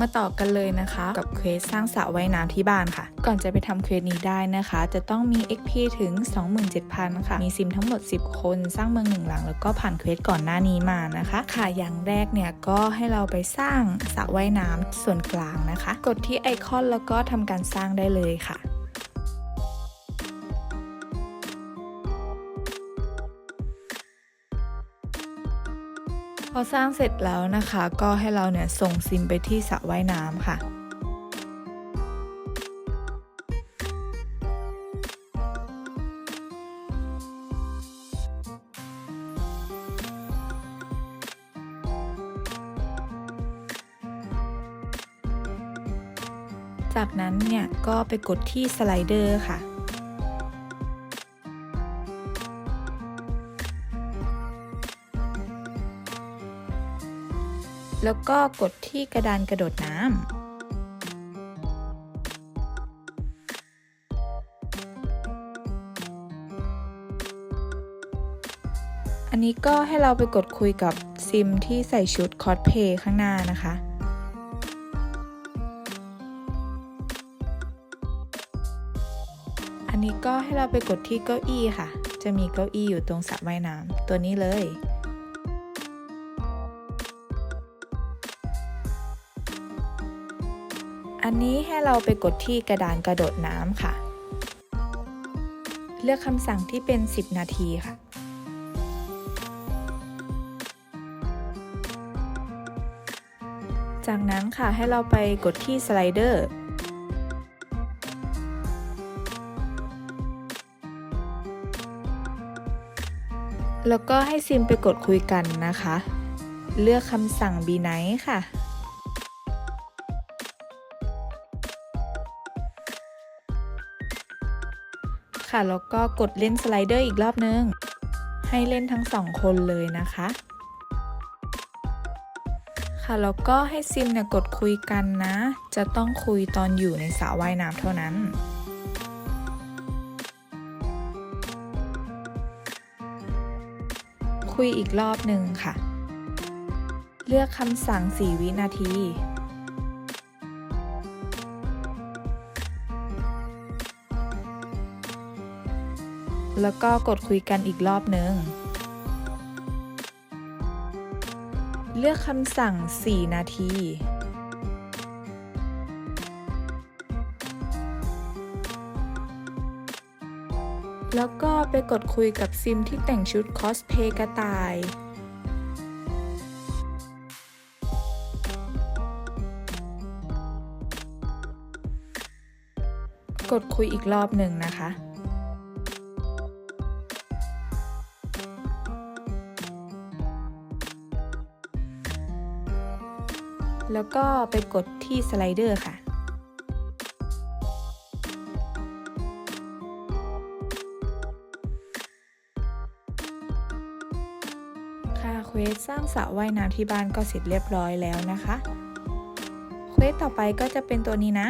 มาต่อกันเลยนะคะ กับเควสสร้างสระว่ายน้ำที่บ้านค่ะ ก่อนจะไปทำเควสนี้ได้นะคะ จะต้องมี XP ถึง 27,000 ค่ะ มีซิมทั้งหมด 10 คนสร้างเมืองหนึ่งหลัง แล้วก็ผ่านเควสก่อนหน้านี้มานะคะ ค่ะอย่างแรกเนี่ยก็ให้เราไปสร้างสระว่ายน้ำส่วนกลางนะคะ กดที่ไอคอนแล้วก็ทำการสร้างได้เลยค่ะ อสร้างเสร็จแล้วนะคะ ก็ให้เราเนี่ยส่งซิมไปที่สระว่ายน้ำค่ะ จากนั้นเนี่ยก็ไปกดที่สไลเดอร์ค่ะ แล้วก็กดที่กระดานกระโดดน้ำอันนี้ก็ให้เราไปกดคุยกับซิมที่ใส่ชุดคอสเพย์ข้างหน้านะคะ อันนี้ก็ให้เราไปกดที่เก้าอี้ค่ะ จะมีเก้าอี้อยู่ตรงสระว่ายน้ำตัวนี้เลย อันนี้ให้เราไปกดที่กระดานกระโดดน้ำค่ะ เลือกคำสั่งที่เป็น 10 นาทีค่ะ จากนั้นค่ะให้เราไปกดที่สไลเดอร์แล้วก็ให้ซิมไปกดคุยกันนะคะ เลือกคำสั่ง b nice ค่ะ ค่ะ แล้วก็กดเล่นสไลเดอร์อีกรอบนึง ให้เล่นทั้งสองคนเลยนะคะ ค่ะ แล้วก็ให้ซิมเนี่ยกดคุยกันนะ จะต้องคุยตอนอยู่ในสระว่ายน้ำเท่านั้นคุยอีกรอบหนึ่งค่ะ เลือกคำสั่ง 4 วินาที แล้วก็กดคุยกันอีกรอบหนึ่งเลือกคำสั่ง 4 นาที แล้วก็ไปกดคุยกับซิมที่แต่งชุดคอสเพย์กระต่ายกดคุยอีกรอบหนึ่งนะคะ แล้วก็ไปกดที่สไลเดอร์ค่ะ ค่ะเควสสร้างสระว่ายน้ำที่บ้านก็เสร็จเรียบร้อยแล้วนะคะ เควสต่อไปก็จะเป็นตัวนี้นะ